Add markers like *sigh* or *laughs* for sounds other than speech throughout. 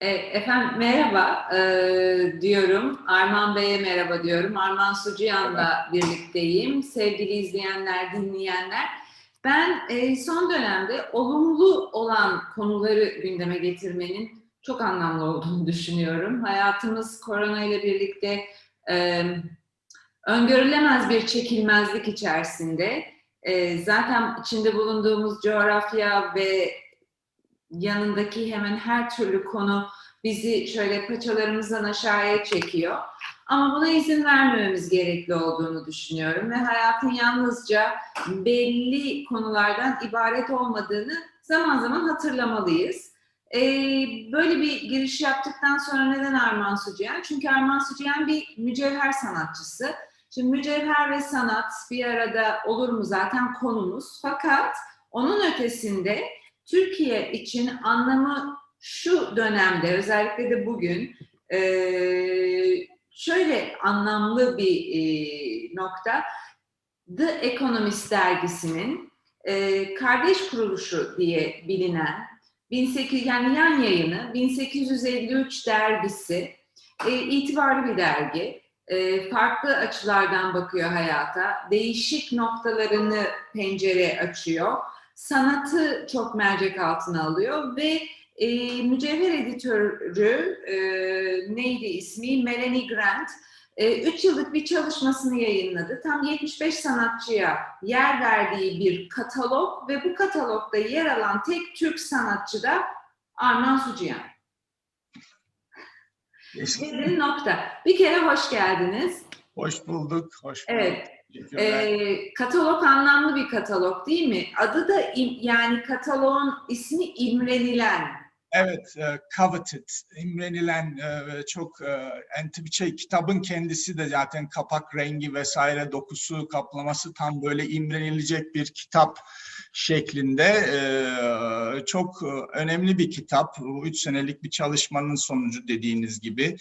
E, efendim merhaba e, diyorum. Arman Bey'e merhaba diyorum. Arman Sucuyan'la birlikteyim. Sevgili izleyenler, dinleyenler. Ben e, son dönemde olumlu olan konuları gündeme getirmenin çok anlamlı olduğunu *laughs* düşünüyorum. Hayatımız korona ile birlikte e, öngörülemez bir çekilmezlik içerisinde. E, zaten içinde bulunduğumuz coğrafya ve yanındaki hemen her türlü konu bizi şöyle paçalarımızdan aşağıya çekiyor. Ama buna izin vermememiz gerekli olduğunu düşünüyorum ve hayatın yalnızca belli konulardan ibaret olmadığını zaman zaman hatırlamalıyız. Ee, böyle bir giriş yaptıktan sonra neden Arman Sucuyan? Çünkü Arman Sucuyan bir mücevher sanatçısı. Şimdi mücevher ve sanat bir arada olur mu zaten konumuz. Fakat onun ötesinde Türkiye için anlamı şu dönemde özellikle de bugün e, şöyle anlamlı bir e, nokta The Economist dergisinin e, kardeş kuruluşu diye bilinen 18 yani yan yayını 1853 dergisi e, itibarlı bir dergi. Farklı açılardan bakıyor hayata. Değişik noktalarını pencere açıyor sanatı çok mercek altına alıyor ve e, mücevher editörü e, neydi ismi? Melanie Grant. 3 e, yıllık bir çalışmasını yayınladı. Tam 75 sanatçıya yer verdiği bir katalog ve bu katalogda yer alan tek Türk sanatçı da Arman Sucuyan. Dedim nokta. Bir kere hoş geldiniz. Hoş bulduk. Hoş bulduk. Evet. E, katalog anlamlı bir katalog değil mi? Adı da im, yani kataloğun ismi imrenilen. Evet, e, coveted, imrenilen e, çok e, bir şey. Kitabın kendisi de zaten kapak rengi vesaire dokusu, kaplaması tam böyle imrenilecek bir kitap şeklinde. E, çok önemli bir kitap. Bu üç senelik bir çalışmanın sonucu dediğiniz gibi.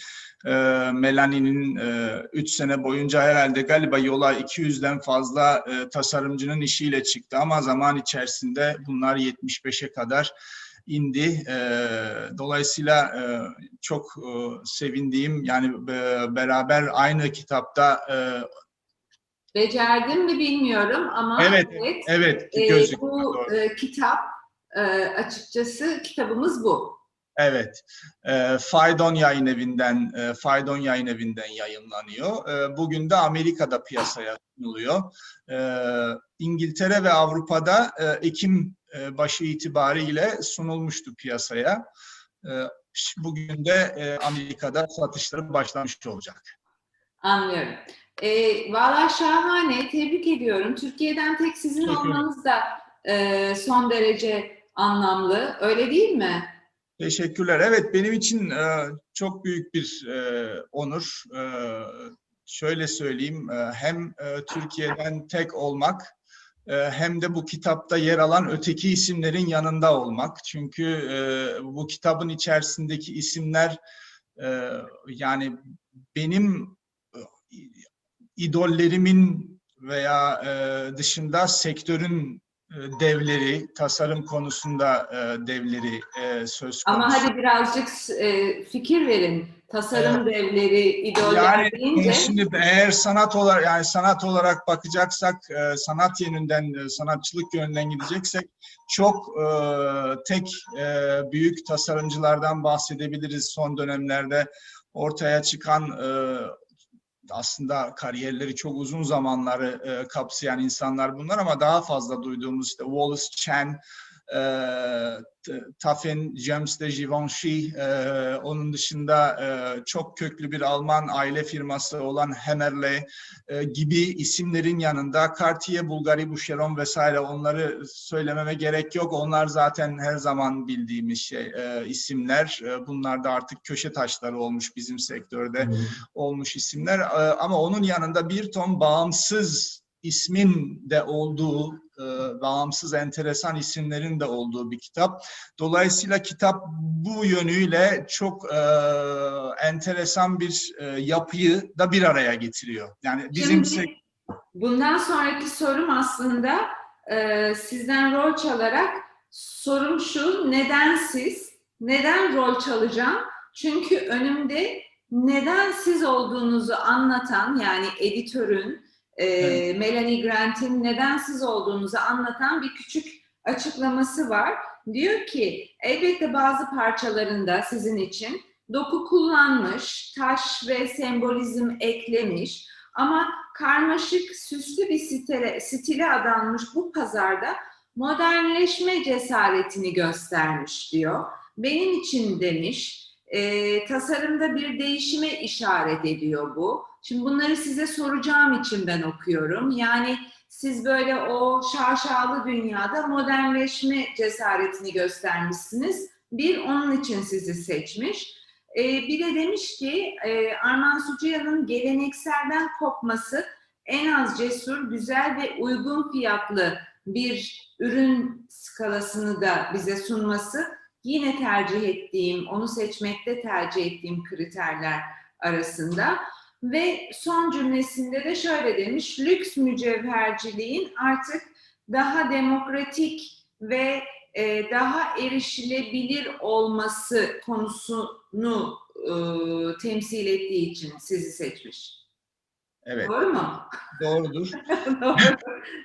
E, Melanie'nin e, üç sene boyunca herhalde galiba yola 200'den fazla e, tasarımcının işiyle çıktı ama zaman içerisinde bunlar 75'e kadar indi. E, dolayısıyla e, çok e, sevindiğim yani e, beraber aynı kitapta e, Becerdim mi bilmiyorum ama evet evet, evet e, bu e, kitap e, açıkçası kitabımız bu. Evet, e, Faydon Yayın Evi'nden e, Faydon Yayın Evi'nden yayınlanıyor. E, bugün de Amerika'da piyasaya sunuluyor. E, İngiltere ve Avrupa'da e, Ekim e, başı itibariyle sunulmuştu piyasaya. E, bugün de e, Amerika'da satışları başlamış olacak. Anlıyorum. E, Valla şahane, tebrik ediyorum. Türkiye'den tek sizin olmanız da e, son derece anlamlı, öyle değil mi? Teşekkürler. Evet, benim için e, çok büyük bir e, onur. E, şöyle söyleyeyim, e, hem e, Türkiye'den tek olmak, e, hem de bu kitapta yer alan öteki isimlerin yanında olmak. Çünkü e, bu kitabın içerisindeki isimler, e, yani benim e, idollerimin veya e, dışında sektörün devleri, tasarım konusunda e, devleri e, söz konusu. Ama hadi birazcık e, fikir verin. Tasarım evet. devleri, idoller yani, deyince. Şimdi eğer sanat olarak yani sanat olarak bakacaksak, e, sanat yönünden, e, sanatçılık yönünden gideceksek çok e, tek e, büyük tasarımcılardan bahsedebiliriz son dönemlerde ortaya çıkan e, aslında kariyerleri çok uzun zamanları e, kapsayan insanlar bunlar ama daha fazla duyduğumuz işte Wallace Chan, e, Tafen James de Givenchy, e, onun dışında e, çok köklü bir Alman aile firması olan Hemmerle e, gibi isimlerin yanında Cartier, Bulgari, Boucheron vesaire onları söylememe gerek yok. Onlar zaten her zaman bildiğimiz şey isimler. Bunlar da artık köşe taşları olmuş bizim sektörde olmuş isimler. Ama onun yanında bir ton bağımsız ismin de olduğu, bağımsız enteresan isimlerin de olduğu bir kitap. Dolayısıyla kitap bu yönüyle çok e, enteresan bir e, yapıyı da bir araya getiriyor. Yani bizim Şimdi, bundan sonraki sorum aslında e, sizden rol çalarak sorum şu, neden siz? Neden rol çalacağım? Çünkü önümde neden siz olduğunuzu anlatan yani editörün e, Evet. Melanie Grant'in neden siz olduğunuzu anlatan bir küçük açıklaması var. Diyor ki elbette bazı parçalarında sizin için doku kullanmış, taş ve sembolizm eklemiş ama karmaşık, süslü bir stile, stile adanmış bu pazarda modernleşme cesaretini göstermiş diyor. Benim için demiş, e, tasarımda bir değişime işaret ediyor bu. Şimdi bunları size soracağım için ben okuyorum. Yani siz böyle o şaşalı dünyada modernleşme cesaretini göstermişsiniz. Bir, onun için sizi seçmiş. Ee, bir de demiş ki e, Arman Sucuya'nın gelenekselden kopması en az cesur, güzel ve uygun fiyatlı bir ürün skalasını da bize sunması yine tercih ettiğim, onu seçmekte tercih ettiğim kriterler arasında. Ve son cümlesinde de şöyle demiş, lüks mücevherciliğin artık daha demokratik ve e, daha erişilebilir olması konusunu e, temsil ettiği için sizi seçmiş. Evet, Doğru mu? doğrudur. *laughs* Doğru.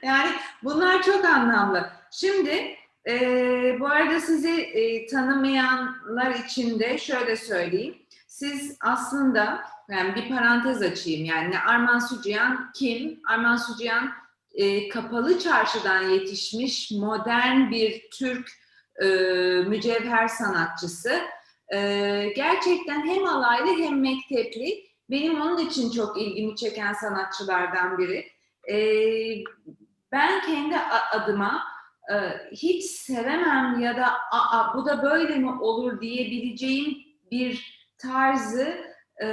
yani bunlar çok anlamlı. Şimdi e, bu arada sizi e, tanımayanlar için de şöyle söyleyeyim. Siz aslında yani bir parantez açayım yani Arman Sucuyan kim? Arman Sucuyan e, kapalı çarşıdan yetişmiş modern bir Türk e, mücevher sanatçısı. E, gerçekten hem alaylı hem mektepli. Benim onun için çok ilgimi çeken sanatçılardan biri. E, ben kendi adıma hiç sevemem ya da Aa, bu da böyle mi olur diyebileceğim bir tarzı e,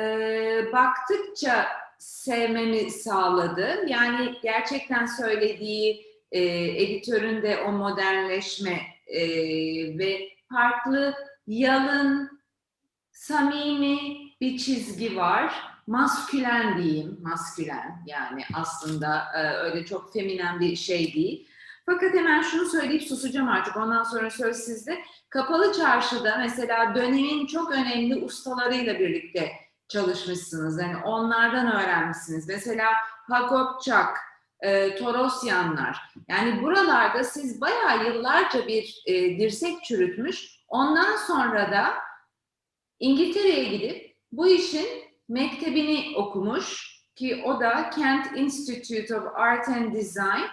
baktıkça sevmemi sağladı. Yani gerçekten söylediği e, editörün de o modernleşme e, ve farklı yalın, samimi bir çizgi var. Maskülen diyeyim, maskülen yani aslında e, öyle çok feminen bir şey değil. Fakat hemen şunu söyleyip susacağım artık ondan sonra söz sizde. Kapalı çarşıda mesela dönemin çok önemli ustalarıyla birlikte çalışmışsınız. Yani onlardan öğrenmişsiniz. Mesela Hakopçak, e, Torosyanlar. Yani buralarda siz bayağı yıllarca bir e, dirsek çürütmüş. Ondan sonra da İngiltere'ye gidip bu işin mektebini okumuş ki o da Kent Institute of Art and Design.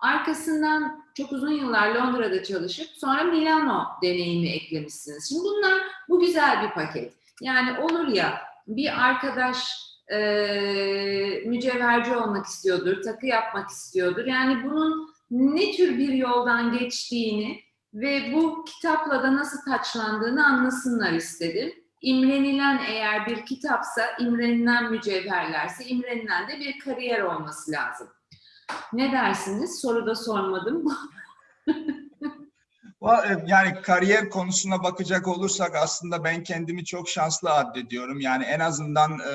Arkasından çok uzun yıllar Londra'da çalışıp sonra Milano deneyimi eklemişsiniz. Şimdi bunlar bu güzel bir paket. Yani olur ya bir arkadaş e, mücevherci olmak istiyordur, takı yapmak istiyordur. Yani bunun ne tür bir yoldan geçtiğini ve bu kitapla da nasıl taçlandığını anlasınlar istedim. İmrenilen eğer bir kitapsa, imrenilen mücevherlerse, imrenilen de bir kariyer olması lazım. Ne dersiniz? Soru da sormadım. *laughs* E, Yani kariyer konusuna bakacak olursak aslında ben kendimi çok şanslı addediyorum. Yani en azından e,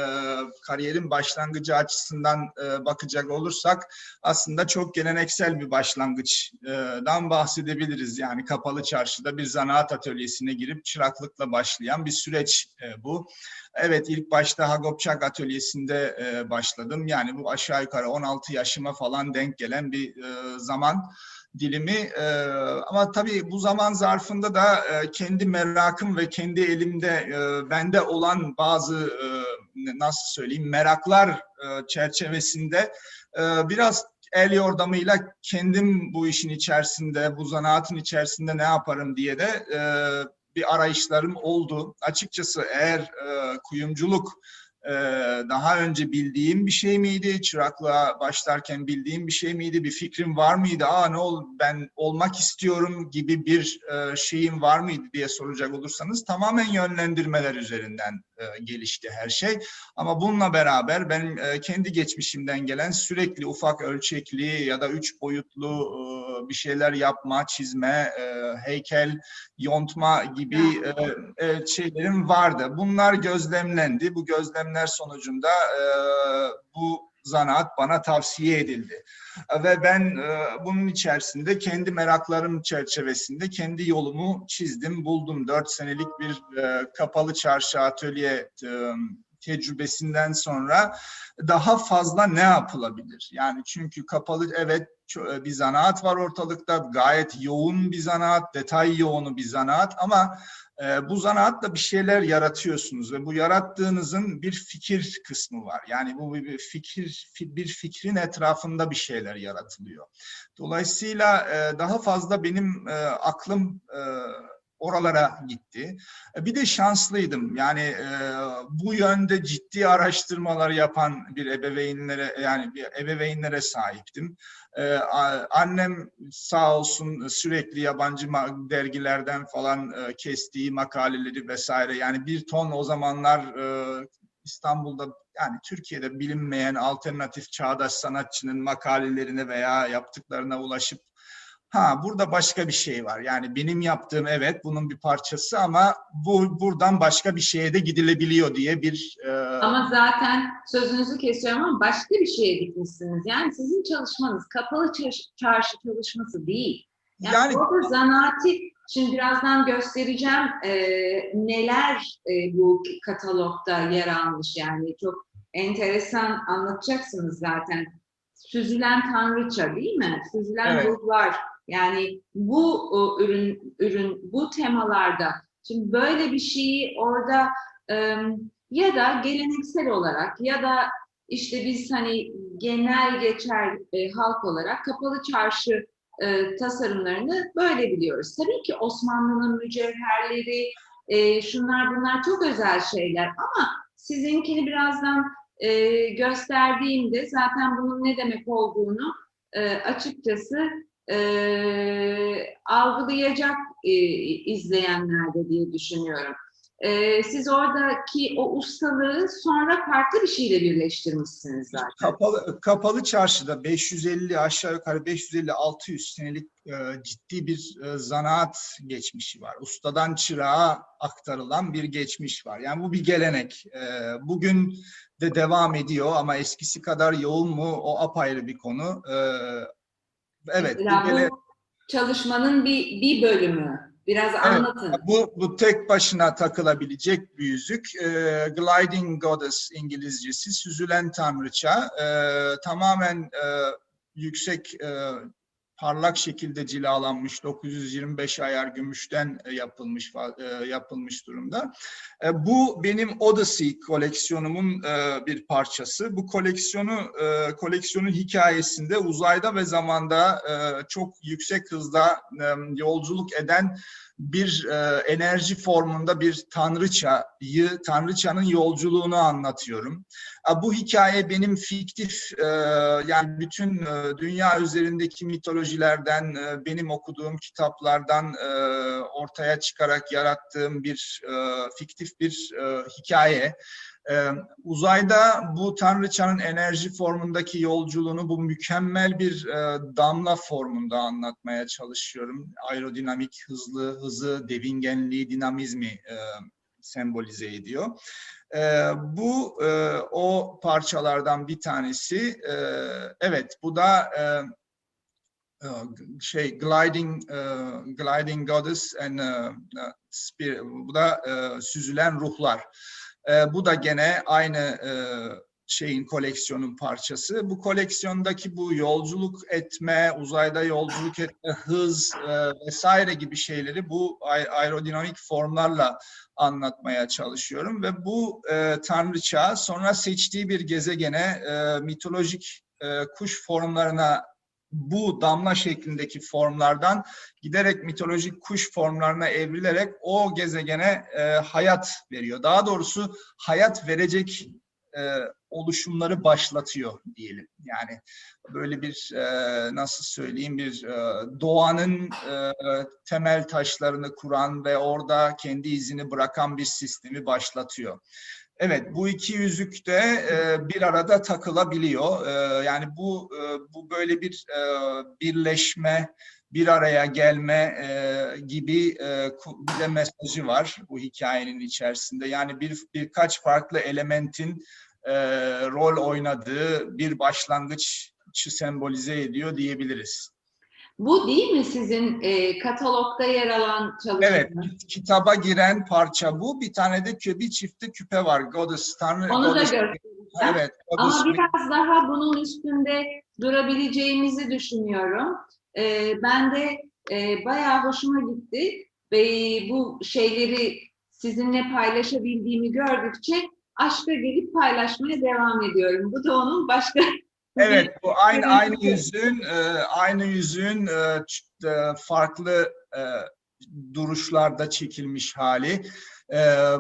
kariyerin başlangıcı açısından e, bakacak olursak aslında çok geleneksel bir başlangıçtan bahsedebiliriz. Yani kapalı çarşıda bir zanaat atölyesine girip çıraklıkla başlayan bir süreç e, bu. Evet ilk başta Hagopçak atölyesinde e, başladım. Yani bu aşağı yukarı 16 yaşıma falan denk gelen bir e, zaman dilimi e, ama tabii bu zaman zarfında da e, kendi merakım ve kendi elimde e, bende olan bazı e, nasıl söyleyeyim meraklar e, çerçevesinde e, biraz el yordamıyla kendim bu işin içerisinde, bu zanaatın içerisinde ne yaparım diye de e, bir arayışlarım oldu. Açıkçası eğer e, kuyumculuk e, daha önce bildiğim bir şey miydi? Çıraklığa başlarken bildiğim bir şey miydi? Bir fikrim var mıydı? Aa ne ol ben olmak istiyorum gibi bir e, şeyim var mıydı diye soracak olursanız tamamen yönlendirmeler üzerinden e, gelişti her şey. Ama bununla beraber benim e, kendi geçmişimden gelen sürekli ufak ölçekli ya da üç boyutlu e, bir şeyler yapma, çizme, e, heykel, yontma gibi e, e, şeylerim vardı. Bunlar gözlemlendi. Bu gözlemler sonucunda e, bu zanaat bana tavsiye edildi. Ve ben e, bunun içerisinde kendi meraklarım çerçevesinde kendi yolumu çizdim, buldum. Dört senelik bir e, kapalı çarşı atölye e, tecrübesinden sonra daha fazla ne yapılabilir? Yani çünkü kapalı evet ço- bir zanaat var ortalıkta gayet yoğun bir zanaat, detay yoğunu bir zanaat ama e, bu zanaatla bir şeyler yaratıyorsunuz ve bu yarattığınızın bir fikir kısmı var. Yani bu bir fikir fi- bir fikrin etrafında bir şeyler yaratılıyor. Dolayısıyla e, daha fazla benim e, aklım e, oralara gitti. E, Bir de şanslıydım. Yani e, bu yönde ciddi araştırmalar yapan bir ebeveynlere yani bir ebeveynlere sahiptim. E, annem sağ olsun sürekli yabancı dergilerden falan e, kestiği makaleleri vesaire yani bir ton o zamanlar e, İstanbul'da yani Türkiye'de bilinmeyen alternatif çağdaş sanatçının makalelerine veya yaptıklarına ulaşıp Ha burada başka bir şey var. Yani benim yaptığım evet bunun bir parçası ama bu buradan başka bir şeye de gidilebiliyor diye bir e, Ama zaten sözünüzü kesiyorum ama başka bir şeye gitmişsiniz. Yani sizin çalışmanız kapalı çarşı, çalışması değil. Yani, yani orada zanaati, şimdi birazdan göstereceğim e, neler e, bu katalogda yer almış yani çok enteresan anlatacaksınız zaten. Süzülen tanrıça değil mi? Süzülen Evet. ruhlar. Yani bu o, ürün ürün bu temalarda şimdi böyle bir şeyi orada e, ya da geleneksel olarak ya da işte biz hani genel geçer e, halk olarak kapalı çarşı e, tasarımlarını böyle biliyoruz. Tabii ki Osmanlı'nın mücevherleri, e, şunlar bunlar çok özel şeyler ama sizinkini birazdan e, gösterdiğimde zaten bunun ne demek olduğunu e, açıkçası e, algılayacak e, izleyenler de diye düşünüyorum. E, siz oradaki o ustalığı sonra farklı bir şeyle birleştirmişsiniz zaten. kapalı kapalı çarşıda 550 aşağı yukarı 550-600 senelik e, ciddi bir e, zanaat geçmişi var. Ustadan çırağa aktarılan bir geçmiş var. Yani bu bir gelenek. E, bugün de devam ediyor ama eskisi kadar yoğun mu o apayrı bir konu. E, evet. Mesela bu çalışmanın bir, bir bölümü. Biraz anlatın. Bu, bu tek başına takılabilecek bir yüzük. E, Gliding Goddess İngilizcesi, süzülen tanrıça. E, tamamen e, yüksek, e, parlak şekilde cilalanmış, 925 ayar gümüşten e, yapılmış e, yapılmış durumda. E, bu benim Odyssey koleksiyonumun bir parçası. Bu koleksiyonu koleksiyonun hikayesinde uzayda ve zamanda çok yüksek hızda yolculuk eden bir e, enerji formunda bir tanrıçayı, tanrıçanın yolculuğunu anlatıyorum. E, bu hikaye benim fiktif, e, yani bütün e, dünya üzerindeki mitolojilerden, e, benim okuduğum kitaplardan e, ortaya çıkarak yarattığım bir e, fiktif bir e, hikaye. Ee, uzayda bu tanrıçanın enerji formundaki yolculuğunu bu mükemmel bir e, damla formunda anlatmaya çalışıyorum. Aerodinamik, hızlı, hızı, devingenliği, dinamizmi e, sembolize ediyor. E, bu e, o parçalardan bir tanesi. E, evet, bu da e, e, şey gliding e, gliding goddess and e, spirit bu da e, süzülen ruhlar. E, bu da gene aynı e, şeyin koleksiyonun parçası. Bu koleksiyondaki bu yolculuk etme, uzayda yolculuk etme, hız e, vesaire gibi şeyleri bu aer- aerodinamik formlarla anlatmaya çalışıyorum ve bu e, tanrıça sonra seçtiği bir gezegene e, mitolojik e, kuş formlarına bu damla şeklindeki formlardan giderek mitolojik kuş formlarına evrilerek o gezegene e, hayat veriyor. Daha doğrusu hayat verecek e, oluşumları başlatıyor diyelim. Yani böyle bir e, nasıl söyleyeyim bir e, doğanın e, temel taşlarını kuran ve orada kendi izini bırakan bir sistemi başlatıyor. Evet, bu iki yüzük de e, bir arada takılabiliyor. E, yani bu e, bu böyle bir e, birleşme, bir araya gelme e, gibi e, bir de mesajı var bu hikayenin içerisinde. Yani bir birkaç farklı elementin e, rol oynadığı bir başlangıçı sembolize ediyor diyebiliriz. Bu değil mi sizin e, katalogda yer alan çalışma? Evet, kitaba giren parça bu. Bir tane de bir çifte küpe var. Goddess, Tanrı. Onu da göstereceğim. Evet, Goddess Ama biraz daha bunun üstünde durabileceğimizi düşünüyorum. Ee, ben de e, bayağı hoşuma gitti ve bu şeyleri sizinle paylaşabildiğimi gördükçe aşka gelip paylaşmaya devam ediyorum. Bu da onun başka Evet, bu aynı Evet. aynı yüzüğün e, aynı e, e, farklı e, duruşlarda çekilmiş hali. E,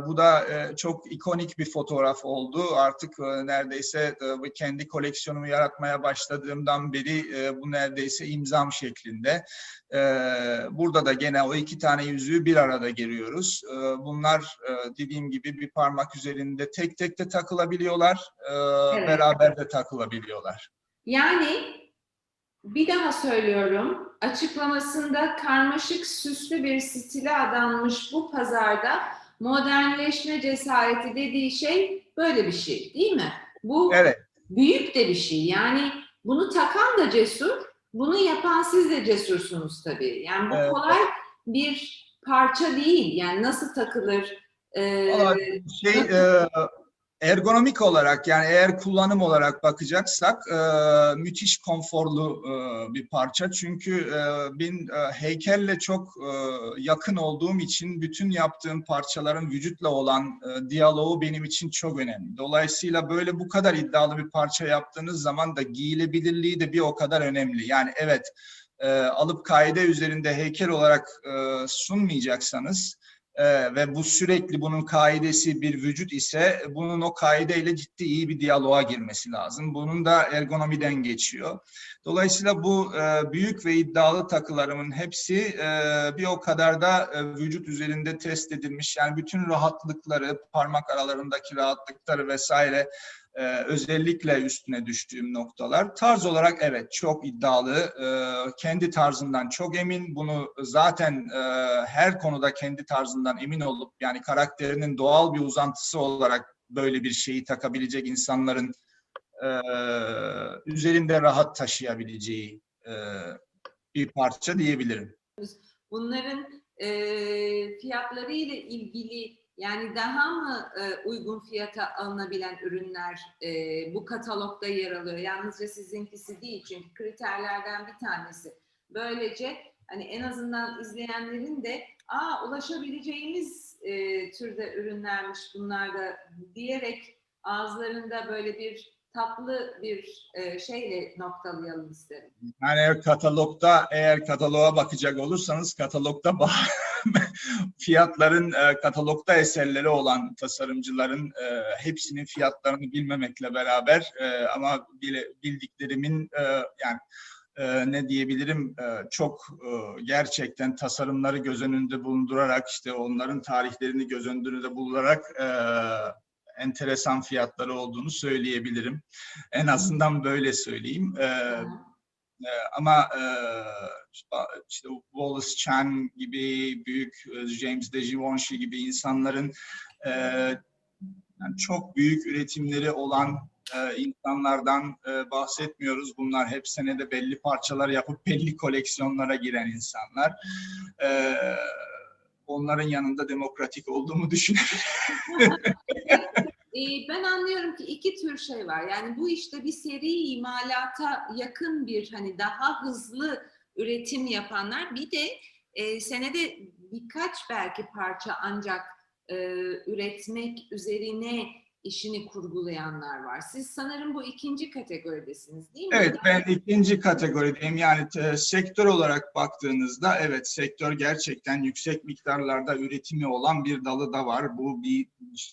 bu da e, çok ikonik bir fotoğraf oldu. Artık e, neredeyse e, kendi koleksiyonumu yaratmaya başladığımdan beri e, bu neredeyse imzam şeklinde. E, burada da gene o iki tane yüzüğü bir arada görüyoruz. E, bunlar e, dediğim gibi bir parmak üzerinde tek tek de takılabiliyorlar, e, Evet. beraber de takılabiliyorlar. Yani bir daha söylüyorum, açıklamasında karmaşık süslü bir stile adanmış bu pazarda modernleşme cesareti dediği şey böyle bir şey değil mi? Bu Evet. büyük de bir şey. Yani bunu takan da cesur, bunu yapan siz de cesursunuz tabii. Yani bu Evet. kolay bir parça değil. Yani nasıl takılır? Ee, şey e, ergonomik olarak yani eğer kullanım olarak bakacaksak e, müthiş konforlu e, bir parça. Çünkü e, ben e, heykelle çok e, yakın olduğum için bütün yaptığım parçaların vücutla olan e, diyaloğu benim için çok önemli. Dolayısıyla böyle bu kadar iddialı bir parça yaptığınız zaman da giyilebilirliği de bir o kadar önemli. Yani evet e, alıp kaide üzerinde heykel olarak e, sunmayacaksanız ee, ve bu sürekli bunun kaidesi bir vücut ise bunun o kaideyle ciddi iyi bir diyaloğa girmesi lazım. Bunun da ergonomiden geçiyor. Dolayısıyla bu e, büyük ve iddialı takılarımın hepsi e, bir o kadar da e, vücut üzerinde test edilmiş. Yani bütün rahatlıkları, parmak aralarındaki rahatlıkları vesaire e, özellikle üstüne düştüğüm noktalar. Tarz olarak evet çok iddialı, e, kendi tarzından çok emin. Bunu zaten e, her konuda kendi tarzından emin olup yani karakterinin doğal bir uzantısı olarak böyle bir şeyi takabilecek insanların e, üzerinde rahat taşıyabileceği e, bir parça diyebilirim. bunların e, fiyatları ile ilgili yani daha mı e, uygun fiyata alınabilen ürünler e, bu katalogda yer alıyor? Yalnızca sizinkisi değil çünkü kriterlerden bir tanesi. Böylece hani en azından izleyenlerin de aa ulaşabileceğimiz e, türde ürünlermiş bunlar da diyerek ağızlarında böyle bir tatlı bir e, şeyle noktalayalım isterim. Yani katalogda eğer kataloğa bakacak olursanız katalogda *laughs* fiyatların e, katalogda eserleri olan tasarımcıların e, hepsinin fiyatlarını bilmemekle beraber e, ama bile, bildiklerimin e, yani e, ne diyebilirim e, çok e, gerçekten tasarımları göz önünde bulundurarak işte onların tarihlerini göz önünde bulundurarak e, enteresan fiyatları olduğunu söyleyebilirim. En azından böyle söyleyeyim. E, ee, ama e, işte Wallace Chan gibi büyük e, James de Givenchy gibi insanların e, yani çok büyük üretimleri olan e, insanlardan e, bahsetmiyoruz. Bunlar hep senede belli parçalar yapıp belli koleksiyonlara giren insanlar. E, onların yanında demokratik olduğumu düşünüyorum. *laughs* Ee, ben anlıyorum ki iki tür şey var. Yani bu işte bir seri imalata yakın bir hani daha hızlı üretim yapanlar. Bir de e, senede birkaç belki parça ancak e, üretmek üzerine işini kurgulayanlar var. Siz sanırım bu ikinci kategoridesiniz değil mi? Evet ben ikinci kategorideyim. Yani e, sektör olarak baktığınızda evet sektör gerçekten yüksek miktarlarda üretimi olan bir dalı da var. Bu bir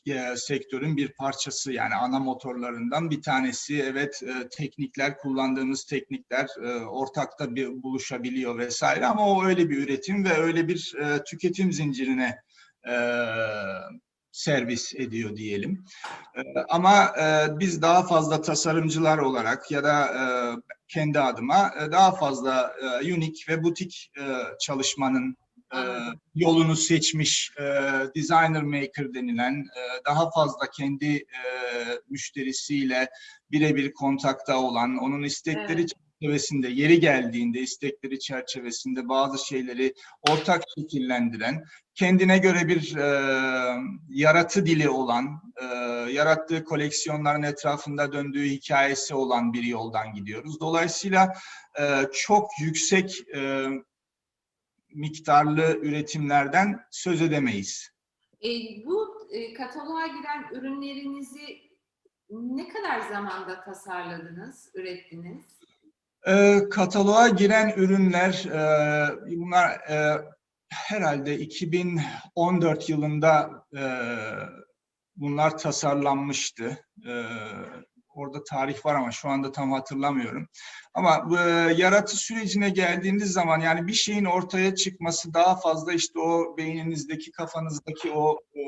e, sektörün bir parçası yani ana motorlarından bir tanesi. Evet e, teknikler kullandığımız teknikler e, ortakta bir buluşabiliyor vesaire ama o öyle bir üretim ve öyle bir e, tüketim zincirine e, servis ediyor diyelim. E, ama e, biz daha fazla tasarımcılar olarak ya da e, kendi adıma e, daha fazla unik ve butik çalışmanın yolunu seçmiş designer maker denilen daha fazla kendi müşterisiyle birebir kontakta olan, onun istekleri Evet. Çerçevesinde, yeri geldiğinde istekleri çerçevesinde bazı şeyleri ortak şekillendiren, kendine göre bir e, yaratı dili olan, e, yarattığı koleksiyonların etrafında döndüğü hikayesi olan bir yoldan gidiyoruz. Dolayısıyla e, çok yüksek e, miktarlı üretimlerden söz edemeyiz. E, bu e, kataloğa giren ürünlerinizi ne kadar zamanda tasarladınız, ürettiniz? E, kataloğa giren ürünler, e, bunlar e, herhalde 2014 yılında e, bunlar tasarlanmıştı. E, orada tarih var ama şu anda tam hatırlamıyorum. Ama e, yaratı sürecine geldiğiniz zaman yani bir şeyin ortaya çıkması daha fazla işte o beyninizdeki, kafanızdaki o e,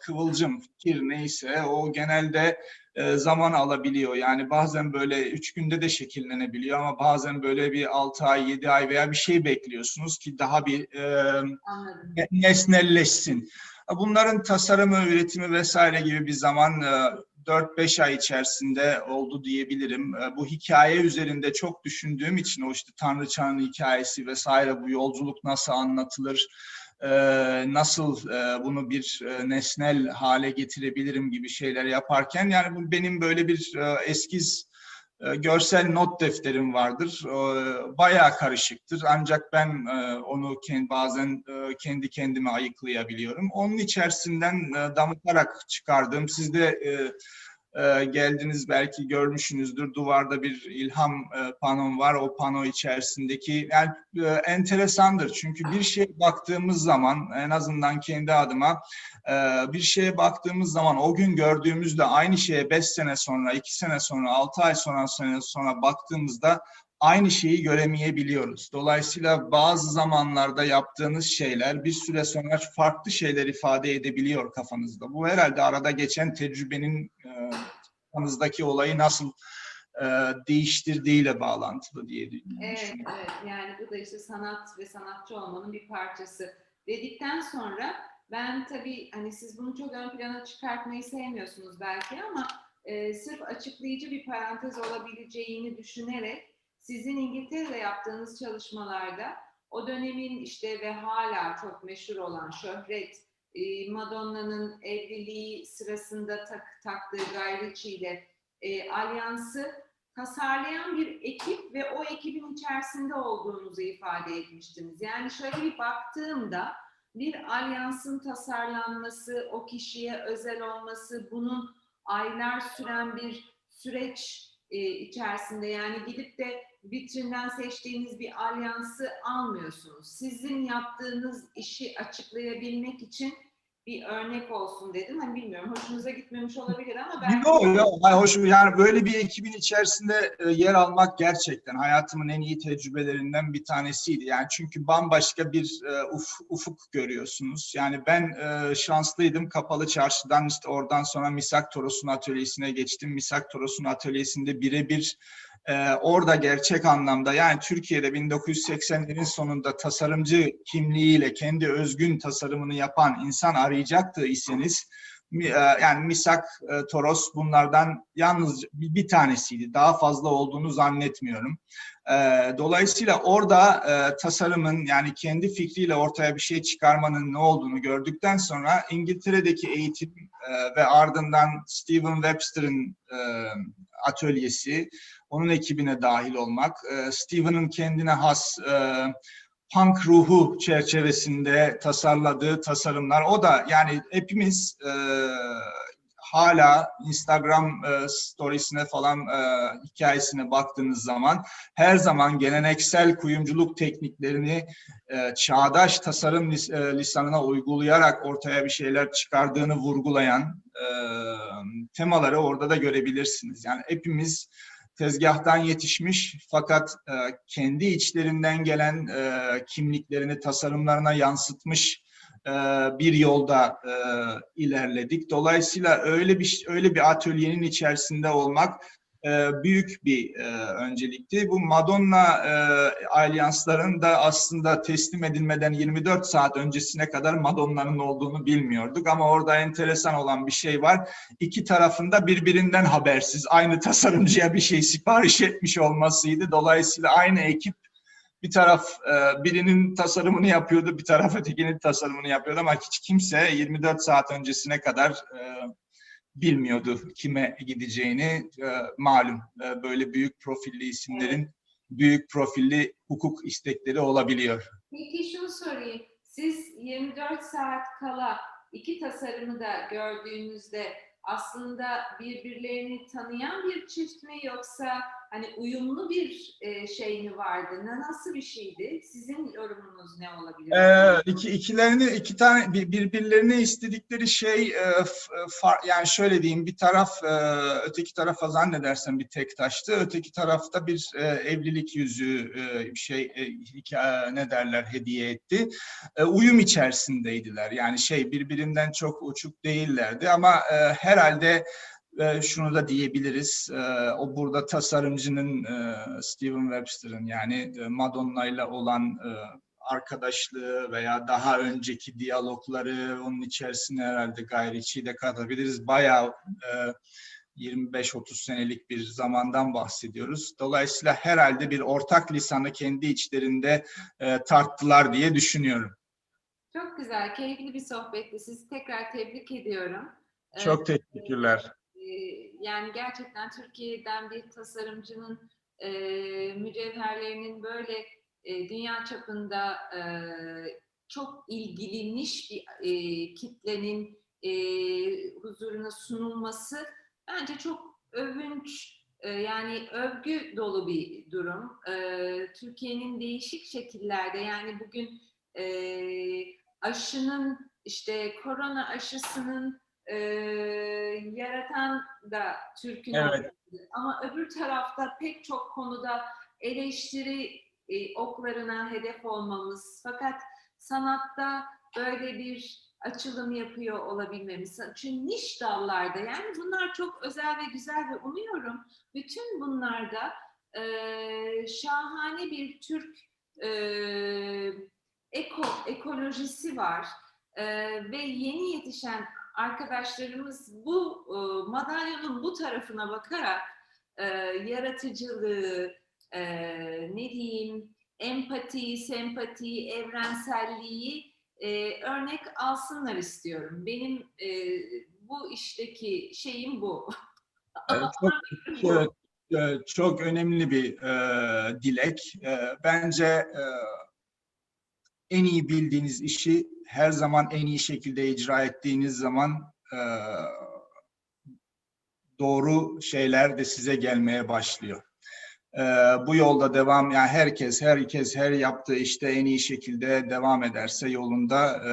kıvılcım, fikir neyse o genelde e, zaman alabiliyor. Yani bazen böyle üç günde de şekillenebiliyor ama bazen böyle bir altı ay, yedi ay veya bir şey bekliyorsunuz ki daha bir e, nesnelleşsin. Bunların tasarımı, üretimi vesaire gibi bir zaman e, 4-5 ay içerisinde oldu diyebilirim. E, Bu hikaye üzerinde çok düşündüğüm için o işte Tanrıçanın hikayesi vesaire bu yolculuk nasıl anlatılır, nasıl bunu bir nesnel hale getirebilirim gibi şeyler yaparken yani bu benim böyle bir eskiz görsel not defterim vardır. E, Bayağı karışıktır ancak ben onu bazen kendi kendime ayıklayabiliyorum. Onun içerisinden damıtarak çıkardığım, siz de e, e, geldiniz belki görmüşsünüzdür duvarda bir ilham e, panom var. O pano içerisindeki yani e, enteresandır çünkü bir şeye baktığımız zaman en azından kendi adıma e, bir şeye baktığımız zaman o gün gördüğümüzde aynı şeye 5 sene sonra, 2 sene sonra, 6 ay sonra sonra, sonra baktığımızda aynı şeyi göremeyebiliyoruz. Dolayısıyla bazı zamanlarda yaptığınız şeyler bir süre sonra farklı şeyler ifade edebiliyor kafanızda. Bu herhalde arada geçen tecrübenin kafanızdaki olayı nasıl e, değiştirdiğiyle bağlantılı diye düşünüyorum. Evet, evet. Yani bu da işte sanat ve sanatçı olmanın bir parçası. Dedikten sonra ben tabii hani siz bunu çok ön plana çıkartmayı sevmiyorsunuz belki ama e, sırf açıklayıcı bir parantez olabileceğini düşünerek sizin İngiltere'de yaptığınız çalışmalarda o dönemin işte ve hala çok meşhur olan şöhret e, Madonna'nın evliliği sırasında tak, taktığı Guy Ritchie ile e, alyansı tasarlayan bir ekip ve o ekibin içerisinde olduğunuzu ifade etmiştiniz. Yani şöyle bir baktığımda bir alyansın tasarlanması, o kişiye özel olması, bunun aylar süren bir süreç e, içerisinde yani gidip de vitrinden seçtiğiniz bir alyansı almıyorsunuz. Sizin yaptığınız işi açıklayabilmek için bir örnek olsun dedim. Hani bilmiyorum hoşunuza gitmemiş olabilir ama ben Yok yok hayır, hoş yani böyle bir ekibin içerisinde e, yer almak gerçekten hayatımın en iyi tecrübelerinden bir tanesiydi. Yani çünkü bambaşka bir e, uf, ufuk görüyorsunuz. Yani ben e, şanslıydım kapalı çarşıdan işte oradan sonra Misak Toros'un atölyesine geçtim. Misak Toros'un atölyesinde birebir e, orada gerçek anlamda yani Türkiye'de 1980'lerin sonunda tasarımcı kimliğiyle kendi özgün tasarımını yapan insan arayacaktı iseniz e, yani Misak, e, Toros bunlardan yalnız bir tanesiydi. Daha fazla olduğunu zannetmiyorum. E, Dolayısıyla orada tasarımın yani kendi fikriyle ortaya bir şey çıkarmanın ne olduğunu gördükten sonra İngiltere'deki eğitim ve ardından Stephen Webster'ın atölyesi, onun ekibine dahil olmak, e, Stephen'ın kendine has e, punk ruhu çerçevesinde tasarladığı tasarımlar. O da yani hepimiz e, hala Instagram e, storiesine falan hikayesine baktığınız zaman her zaman geleneksel kuyumculuk tekniklerini çağdaş tasarım lis- lisanına uygulayarak ortaya bir şeyler çıkardığını vurgulayan temaları orada da görebilirsiniz. Yani hepimiz tezgahtan yetişmiş fakat e, kendi içlerinden gelen e, kimliklerini tasarımlarına yansıtmış e, bir yolda e, ilerledik. Dolayısıyla öyle bir öyle bir atölyenin içerisinde olmak e, büyük bir e, öncelikti. Bu Madonna e, alyansların da aslında teslim edilmeden 24 saat öncesine kadar Madonna'nın olduğunu bilmiyorduk ama orada enteresan olan bir şey var. İki tarafında birbirinden habersiz aynı tasarımcıya bir şey sipariş etmiş olmasıydı. Dolayısıyla aynı ekip bir taraf e, birinin tasarımını yapıyordu, bir taraf ötekinin tasarımını yapıyordu ama hiç kimse 24 saat öncesine kadar bilmiyordu kime gideceğini. E, malum e, böyle büyük profilli isimlerin büyük profilli hukuk istekleri olabiliyor. Peki şunu sorayım. Siz 24 saat kala iki tasarımı da gördüğünüzde aslında birbirlerini tanıyan bir çift mi yoksa hani uyumlu bir e, şey mi vardı? Nasıl bir şeydi? Sizin yorumunuz ne olabilir? Ee, iki, ikilerini iki tane bir- birbirlerine istedikleri şey e, f- far- yani şöyle diyeyim bir taraf e, öteki tarafa zannedersem bir tek taştı öteki tarafta bir e, evlilik yüzüğü e, şey e, hikaye, ne derler hediye etti E, uyum içerisindeydiler yani şey birbirinden çok uçuk değillerdi ama e, herhalde e, şunu da diyebiliriz. e, o burada tasarımcının e, Steven Webster'ın yani e, Madonna ile olan e, arkadaşlığı veya daha önceki diyalogları onun içerisine herhalde Guy Ritchie'yi de katabiliriz. Bayağı e, 25-30 senelik bir zamandan bahsediyoruz. Dolayısıyla herhalde bir ortak lisanı kendi içlerinde e, tarttılar diye düşünüyorum. Çok güzel, keyifli bir sohbetti. Sizi tekrar tebrik ediyorum. Çok teşekkürler. E, yani gerçekten Türkiye'den bir tasarımcının e, mücevherlerinin böyle e, dünya çapında e, çok ilgili niş bir e, kitlenin e, huzuruna sunulması bence çok övünç e, yani övgü dolu bir durum. E, Türkiye'nin değişik şekillerde yani bugün e, aşının işte korona aşısının e, yaratan da Türk'ün Evet. ama öbür tarafta pek çok konuda eleştiri e, oklarına hedef olmamız fakat sanatta böyle bir açılım yapıyor olabilmemiz. Çünkü niş dallarda yani bunlar çok özel ve güzel ve umuyorum bütün bunlarda e, şahane bir Türk e, eko ekolojisi var E, ve yeni yetişen arkadaşlarımız bu e, madalyonun bu tarafına bakarak e, yaratıcılığı, e, ne diyeyim, empati, sempati, evrenselliği e, örnek alsınlar istiyorum. Benim e, bu işteki şeyim bu. Çok, çok, e, çok önemli bir e, dilek. E, bence e, en iyi bildiğiniz işi her zaman en iyi şekilde icra ettiğiniz zaman e, doğru şeyler de size gelmeye başlıyor. E, bu yolda devam, yani herkes, herkes her yaptığı işte en iyi şekilde devam ederse yolunda e,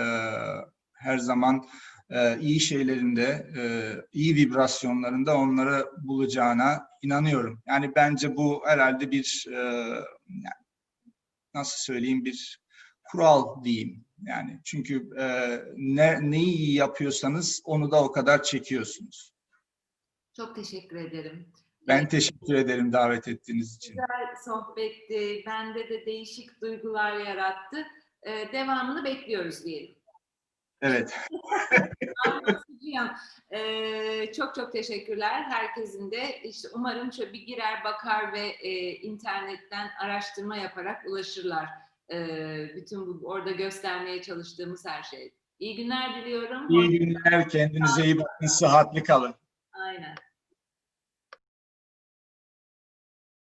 her zaman e, iyi şeylerinde, e, iyi vibrasyonlarında onları bulacağına inanıyorum. Yani bence bu herhalde bir e, nasıl söyleyeyim bir kural diyeyim. Yani çünkü e, ne neyi iyi yapıyorsanız onu da o kadar çekiyorsunuz. Çok teşekkür ederim. Ben teşekkür ederim davet ettiğiniz için. Güzel sohbetti. Bende de değişik duygular yarattı. Ee, devamını bekliyoruz diyelim. Evet. Ee, çok çok teşekkürler. Herkesin de işte umarım şöyle bir girer bakar ve e, internetten araştırma yaparak ulaşırlar. Bütün bu orada göstermeye çalıştığımız her şey. İyi günler diliyorum. İyi günler. Kendinize iyi bakın. Sıhhatli kalın. Aynen.